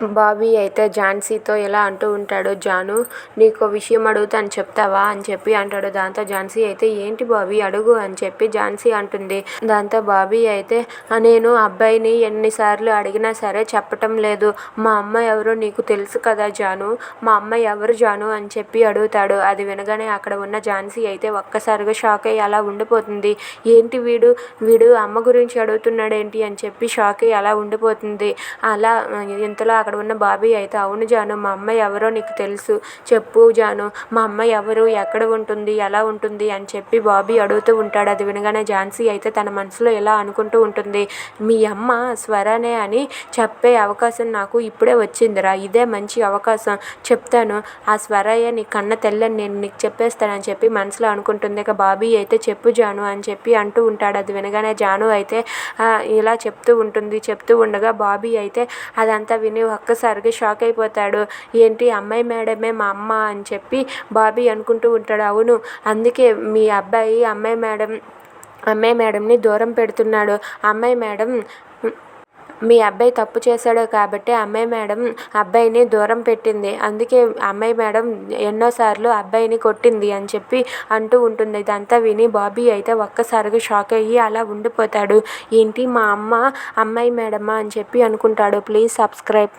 బాబీ అయితే ఝాన్సీతో ఇలా అంటూ ఉంటాడు జాను నీకు విషయం అడుగుతాను చెప్తావా? అని చెప్పి అంటాడు. దాంతో ఝాన్సీ అయితే ఏంటి బాబీ అడుగు అని చెప్పి ఝాన్సీ అంటుంది. దాంతో బాబీ అయితే నేను అబ్బాయిని ఎన్నిసార్లు అడిగినా సరే చెప్పటం లేదు. మా అమ్మ ఎవరో నీకు తెలుసు కదా జాను? మా అమ్మ ఎవరు జాను? అని చెప్పి అడుగుతాడు. అది వినగానే అక్కడ ఉన్న ఝాన్సీ అయితే ఒక్కసారిగా షాక్ అయ్యి అలా ఉండిపోతుంది. ఏంటి వీడు? వీడు అమ్మ గురించి అడుగుతున్నాడు ఏంటి అని చెప్పి షాక్ అయ్యి అలా ఉండిపోతుంది. అలా ఇంతలో అక్కడ అక్కడ ఉన్న బాబీ అయితే అవును జాను మా అమ్మ ఎవరో నీకు తెలుసు. చెప్పు జాను మా అమ్మ ఎవరు ఎక్కడ ఉంటుంది ఎలా ఉంటుంది అని చెప్పి బాబీ అడుగుతూ ఉంటాడు. అది వినగానే ఝాన్సీ అయితే తన మనసులో ఎలా అనుకుంటూ ఉంటుంది. మీ అమ్మ స్వరనే అని చెప్పే అవకాశం నాకు ఇప్పుడే వచ్చిందిరా. ఇదే మంచి అవకాశం. చెప్తాను. ఆ స్వరయ్య నీ కన్న తెల్లని నేను నీకు చెప్పేస్తానని చెప్పి మనసులో అనుకుంటుంది. ఇక బాబీ అయితే చెప్పు జాను అని చెప్పి అంటూ ఉంటాడు. అది వినగానే జాను అయితే ఇలా చెప్తూ ఉంటుంది. చెప్తూ ఉండగా బాబీ అయితే అదంతా విని ఒక్కసారిగా షాక్ అయిపోతాడు. ఏంటి అమ్మాయి మేడమే మా అమ్మ అని చెప్పి బాబీ అనుకుంటూ ఉంటాడు. అవును అందుకే మీ అబ్బాయి అమ్మాయి మేడం అమ్మాయి మేడంని దూరం పెడుతున్నాడు. అమ్మాయి మేడం మీ అబ్బాయి తప్పు చేశాడు కాబట్టి అమ్మాయి మేడం అబ్బాయిని దూరం పెట్టింది. అందుకే అమ్మాయి మేడం ఎన్నోసార్లు అబ్బాయిని కొట్టింది అని చెప్పి అంటూ ఉంటుంది. ఇదంతా విని బాబీ అయితే ఒక్కసారిగా షాక్ అయ్యి అలా ఉండిపోతాడు. ఏంటి మా అమ్మ అమ్మాయి మేడమా అని చెప్పి అనుకుంటాడు. Please subscribe